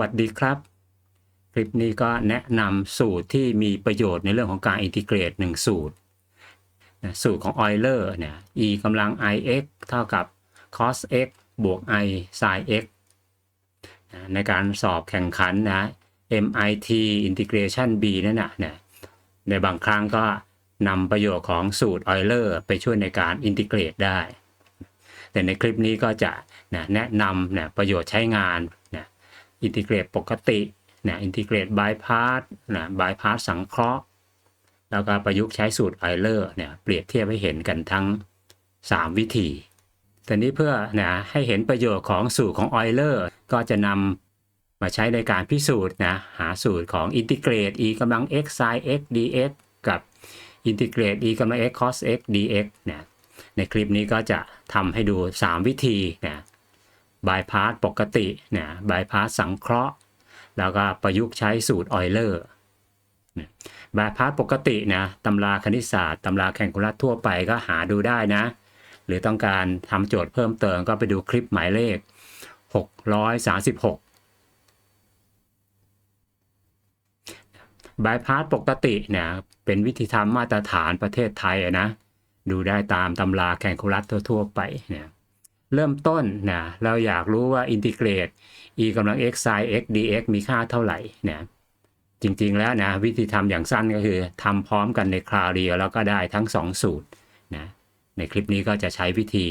วัสดีครับ คลิปนี้ก็แนะนำสูตรที่มีประโยชน์ในเรื่องของการอินทิเกรตหนึ่งสูตรนะสูตรของ Euler เนี่ย e กำลัง ix เท่ากับ cos x บวก i sin x นะในการสอบแข่งขันนะ MIT Integration B นั่นนะเนี่ยในบางครั้งก็นำประโยชน์ของสูตร Euler ไปช่วยในการอินทิเกรตได้ แต่ในคลิปนี้ก็จะนะแนะนำนะประโยชน์ใช้งานนะ อินทิเกรตปกตินะอินทิเกรตบายพาสนะบายพาสสังเคราะห์ แล้วก็ประยุกต์ใช้สูตร Euler เนี่ยเปรียบเทียบให้เห็นกันทั้ง 3 วิธีแต่นี้เพื่อนะให้เห็นประโยชน์ของสูตรของ Euler ก็จะนำมาใช้ในการพิสูจน์นะหาสูตรของอินทิเกรต e กำลัง x sin x dx กับอินทิเกรต e กำลัง x cos x dx นะในคลิปนี้ก็จะทำให้ดู 3 วิธีนะ บายพาสปกติเนะบายพาสสังเคราะห์ แล้วก็ประยุกต์ใช้สูตร Euler บายพาสปกตินะตำราคณิตศาสตร์ตำราแข่งกุลัสทั่วไปก็หาดูได้นะ หรือต้องการทำโจทย์เพิ่มเติมก็ไปดูคลิปหมายเลข 636บายพาสปกติเนี่ยเป็นวิธีทำมาตรฐานประเทศไทยนะ ดูได้ตามตำราแข่งคุลัสทั่วๆไปเนี่ย เริ่มต้นนะเราอยากรู้ว่าอินทิเกรต e กำลัง x sin x dx มีค่าเท่าไหร่นี่ยจริงๆแล้วนะวิธีทำอย่างสั้นก็คือทำพร้อมกันในคราวเดียวแล้วก็ได้ทั้ง 2 สูตรนะในคลิปนี้ก็จะใช้วิธี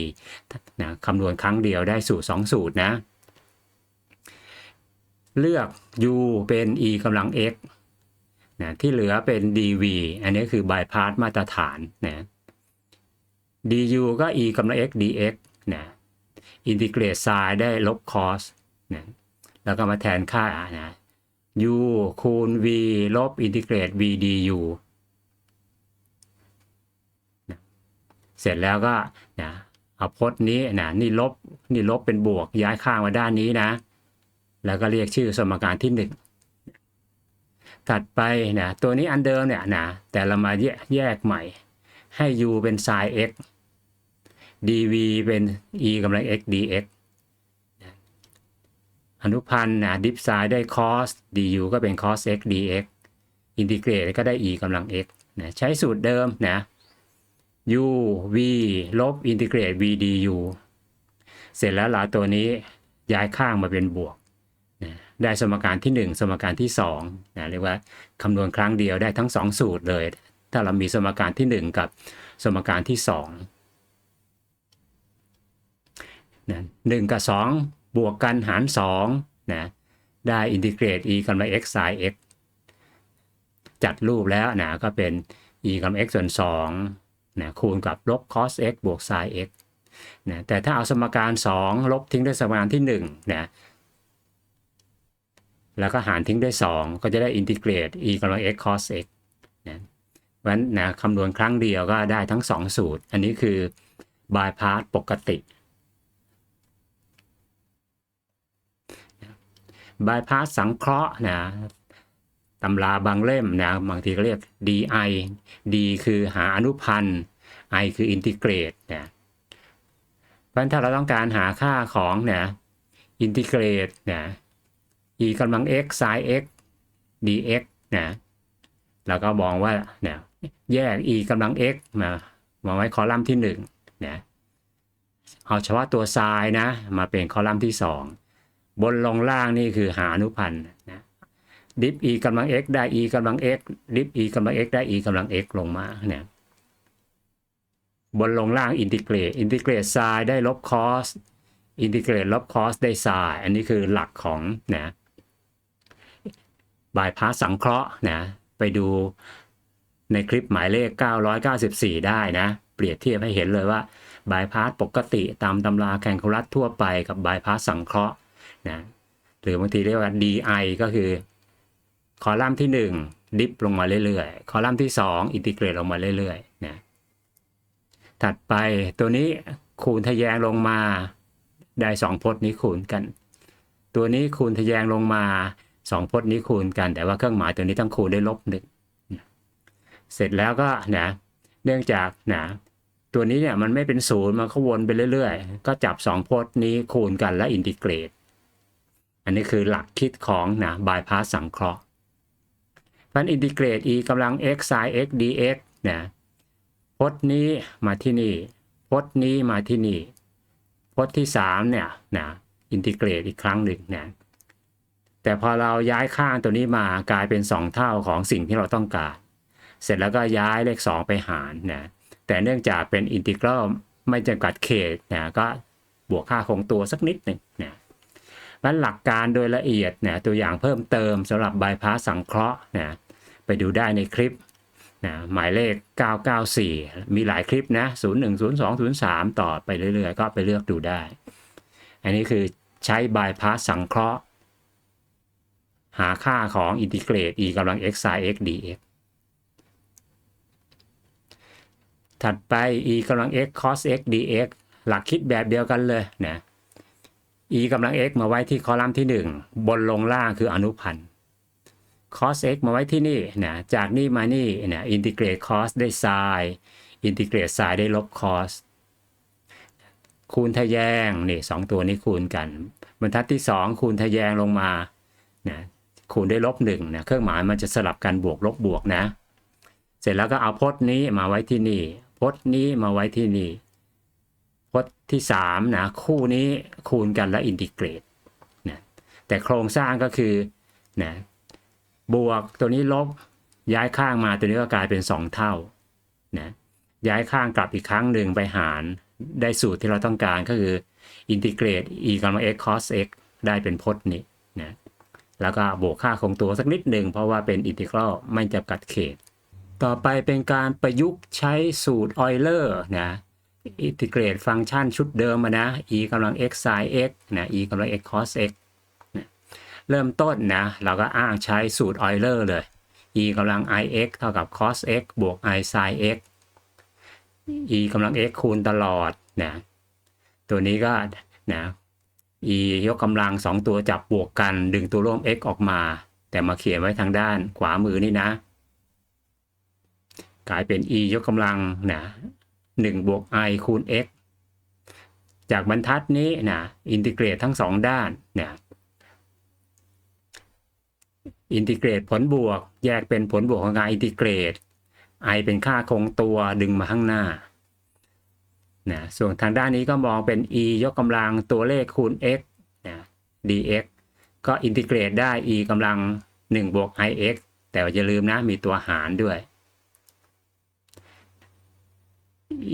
นะคำนวณครั้งเดียวได้สูตร 2 สูตรนะ เลือก u เป็น e กำลัง x นะที่เหลือเป็น dv อันนี้คือบายพาสมาตรฐานนะ du ก็ e กำลัง x dx นะ อินทิเกรต sin ได้ลบ cos นะแล้วก็มาแทนค่านะ u คูณ v ลบอินทิเกรต v du นะเสร็จแล้วก็นะเอาพจน์นี้นะนี่ลบนี่ลบเป็นบวกย้ายข้างมาด้านนี้นะ แล้วก็เรียกชื่อสมการที่1ถัดไปนะตัวนี้อันเดิมเนี่ยนะแต่เรามาแยกแยกใหม่ให้ u เป็น sin x dv เป็น e กำลัง x dx อนุพันธ์นะดิฟไซด์ได้ cos du ก็เป็น cos x dx อินทิเกรตก็ได้ e กำลัง x นะใช้สูตรเดิมนะ u v ลบอินทิเกรต v du เสร็จแล้วเราตัวนี้ย้ายข้างมาเป็นบวกนะได้สมการที่ 1 สมการที่2นะเรียกว่าคำนวณครั้งเดียวได้ทั้ง 2 สูตรเลย ถ้าเรามีสมการที่ 1 กับสมการที่ 2 นะหนึ่งกับสองบวกกันหารสองนะได้อินทิเกรต e กำลัง x sin x จัดรูปแล้วนะก็เป็น e กำลัง x ส่วน2นะคูณกับลบ cos x บวก sin x นะแต่ถ้าเอาสมการ 2 ลบทิ้งด้วยสมการที่1นะแล้วก็หารทิ้งด้วย 2 ก็จะได้อินทิเกรต e กำลัง x cos x นะเพราะฉะนั้นนะคำนวณครั้งเดียวก็ได้ทั้ง 2 สูตร อันนี้คือบายพาสปกติ บายพาสสังเคราะห์นะตำราบางเล่มนะบางทีก็เรียก DI D คือหาอนุพันธ์ I คืออินทิเกรตนะเพราะถ้าเราต้องการหาค่าของเนี่ยอินทิเกรตนะ e กำลัง x sin x dx นะเราก็มองว่าเนี่ยแยก e กำลัง x มามาไว้คอลัมน์ที่1นะเอาเฉพาะตัว sin นะ มาเป็นคอลัมน์ที่ 2 บนลงล่างนี่คือหาอนุพันธ์นะดิฟ e กำลัง x ได้ e กำลัง x ดิฟ e กำลัง x ได้ e กำลัง x ลงมาเนี่ยบนลงล่างอินทิเกรตอินทิเกรตไซน์ได้ลบคอสอินทิเกรตลบคอสได้ไซน์อันนี้คือหลักของนะบายพาสสังเคราะห์นะไปดูในคลิปหมายเลข 994 ได้นะ เปรียบเทียบให้เห็นเลยว่าบายพาสปกติตามตำราแข่งคุลัสทั่วไปกับบายพาสสังเคราะห์ นะหรือบางทีเรียกว่า DI ก็คือ คอลัมน์ที่ 1 ดิฟลงมาเรื่อยๆ คอลัมน์ที่ 2 อินทิเกรตลงมาเรื่อยๆนะถัดไปตัวนี้คูณทะแยงลงมาได้ 2พจน์นี้คูณกัน ตัวนี้คูณทะแยงลงมา 2พจน์นี้คูณกัน แต่ว่าเครื่องหมายตัวนี้ต้องคูณได้ลบหนึ่งเสร็จแล้วก็นะเนื่องจากนะตัวนี้เนี่ยมันไม่เป็นศูนย์มันก็วนไปเรื่อยๆ ก็จับ 2พจน์นี้คูณกันและอินทิเกรต อันนี้คือหลักคิดของนะบายพาสสังเคราะห์พันอินทิเกรต e กำลัง x sin x dx นะพจน์นี้มาที่นี่พจน์นี้มาที่นี่พจน์ที่3เนี่ยนะอินทิเกรตอีกครั้งหนึ่งนะแต่พอเราย้ายข้างตัวนี้มากลายเป็น 2 เท่าของสิ่งที่เราต้องการ เสร็จแล้วก็ย้ายเลข 2 ไปหารนะแต่เนื่องจากเป็นอินทิกรัลไม่จำกัดเขตนะก็บวกค่าคงตัวสักนิดหนึ่งนะ มันหลักการโดยละเอียดเนะตัวอย่างเพิ่มเติมสำหรับบายพาสสังเคราะห์นะไปดูได้ในคลิปนะหมายเลข 994 มีหลายคลิปนะ 01 02 03 ต่อไปเรื่อยๆ ก็ไปเลือกดูได้ อันนี้คือใช้บายพาสสังเคราะห์ หาค่าของอินทิเกรต e กำลัง x sin x dx ถัดไป e กำลัง x cos x dx หลักคิดแบบเดียวกันเลยนะ e กำลัง x มาไว้ที่คอลัมน์ที่ 1 บนลงล่างคืออนุพันธ์ cos x มาไว้ที่นี่นะจากนี่มานี่นะอินทิเกรต cos ได้ sin อินทิเกรต sin ได้ลบ cos คูณทะแยงนี่สองตัวนี้คูณกัน บรรทัดที่ 2 คูณทะแยงลงมานะคูณได้ลบหนึ่งนะเครื่องหมายมันจะสลับกันบวกลบบวกนะ เสร็จแล้วก็เอาพจน์นี้มาไว้ที่นี่ พจน์นี้มาไว้ที่นี่ พจน์ที่3นะคู่นี้คูณกันและอินทิเกรตนะแต่โครงสร้างก็คือนะบวกตัวนี้ลบย้ายข้างมาตัวนี้ก็กลายเป็น 2 เท่านะย้ายข้างกลับอีกครั้งหนึ่งไปหารได้สูตรที่เราต้องการก็คืออินทิเกรต e กำลัง x cos x ได้เป็นพจน์นี้นะแล้วก็บวกค่าคงตัวสักนิดหนึ่งเพราะว่าเป็นอินทิกรัลไม่จำกัดเขต ต่อไปเป็นการประยุกต์ใช้สูตรออยเลอร์นะ อินทิเกรตฟังก์ชันชุดเดิมมานะ e กำลัง x sin x นะ e กำลัง x cos x นะเริ่มต้นนะเราก็อ้างใช้สูตรออยเลอร์เลย e กำลัง ix เท่ากับ cos x บวก i sin x e กำลัง x คูณตลอดนะตัวนี้ก็นะ e ยกกำลัง 2 ตัวจับบวกกัน ดึงตัวร่วม x ออกมา แต่มาเขียนไว้ทางด้านขวามือนี่นะ กลายเป็น e ยกกำลังนะ 1บวก i คูณ x จากบรรทัดนี้นะอินทิเกรตทั้งสองด้านเนะอินทิเกรตผลบวก แยกเป็นผลบวกของการอินทิเกรต i เป็นค่าคงตัวดึงมาข้างหน้านะส่วนทางด้านนี้ก็มองเป็น e ยกกำลังตัวเลขคูณ x นะ dx ก็อินทิเกรตได้ e กำลัง1บวก ix แต่อย่าลืมนะมีตัวหารด้วย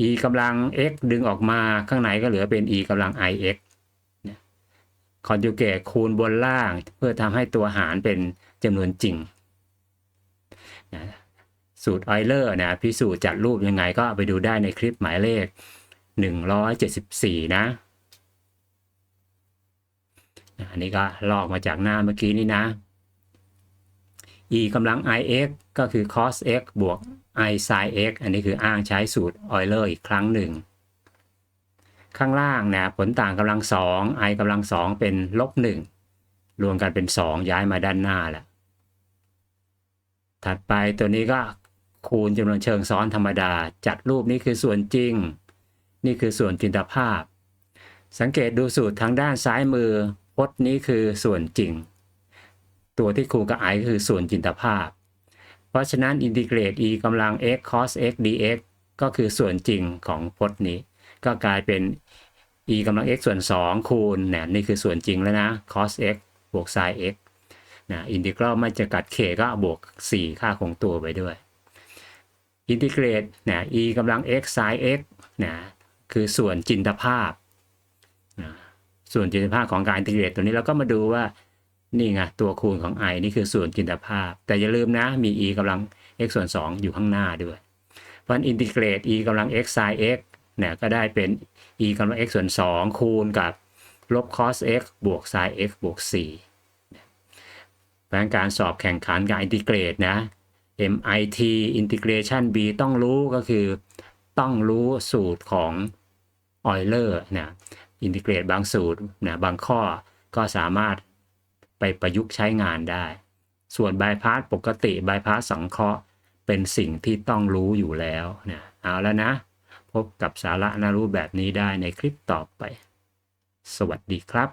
e กำลัง x ดึงออกมาข้างในก็เหลือเป็น e กำลัง ix คอนจูเกตคูณบนล่าง เพื่อทำให้ตัวหารเป็นจำนวนจริงนะสูตรออเลอร์นะพิสูจน์จัดรูปยังไงก็ไปดูได้ในคลิปหมายเลข 174 นะ อันนี้ก็ลอกมาจากหน้าเมื่อกี้นี้นะ e กำลัง ix ก็คือ cos x บวก i sin x อันนี้คืออ้างใช้สูตรออยเลอร์อีกครั้งหนึ่ง ข้างล่างนะผลต่างกำลัง2 i กำลัง2เป็นลบ1รวมกันเป็น 2 ย้ายมาด้านหน้าแล้วถัดไปตัวนี้ก็คูณจำนวนเชิงซ้อนธรรมดา จัดรูปนี้คือส่วนจริง นี่คือส่วนจินตภาพ สังเกตดูสูตรทางด้านซ้ายมือพจน์นี้คือส่วนจริง ตัวที่คูณกับ i ก็คือส่วนจินตภาพ ราะฉะนั้นอินทิเกรต e กำลัง x cos x dx ก็คือส่วนจริงของพจน์นี้ ก็กลายเป็น e กำลัง x ส่วน 2 คูณเนี่ยนี่คือส่วนจริงแล้วนะ cos x บวก sin x นะอินทิกรัลไม่จะกัดเขก็บวก 4 ค่าคงตัวไปด้วย อินทิเกรตนะ e กำลัง x sin x นะคือส่วนจินตภาพนะส่วนจินตภาพของการอินทิเกรตตัวนี้เราก็มาดูว่า นี่ไงตัวคูณของ i นี่คือส่วนจินตภาพ แต่อย่าลืมนะมี e กำลัง x ส่วน 2 อยู่ข้างหน้าด้วยเพราะอินทิเกรต e กำลัง x sin x เนี่ยก็ได้เป็น e กำลัง x ส่วน 2 คูณกับลบ cos x บวก sin x บวก4เพราะการสอบแข่งขันกับอินทิเกรตนะ MIT Integration B ต้องรู้ก็คือต้องรู้สูตรของออยเลอร์นะอินทิเกรตบางสูตรนะบางข้อก็สามารถ ไปประยุกต์ใช้งานได้ ส่วนบายพาสปกติบายพาสสังเคราะห์ เป็นสิ่งที่ต้องรู้อยู่แล้วนะเอาแล้วนะ พบกับสาระน่ารู้แบบนี้ได้ในคลิปต่อไป สวัสดีครับ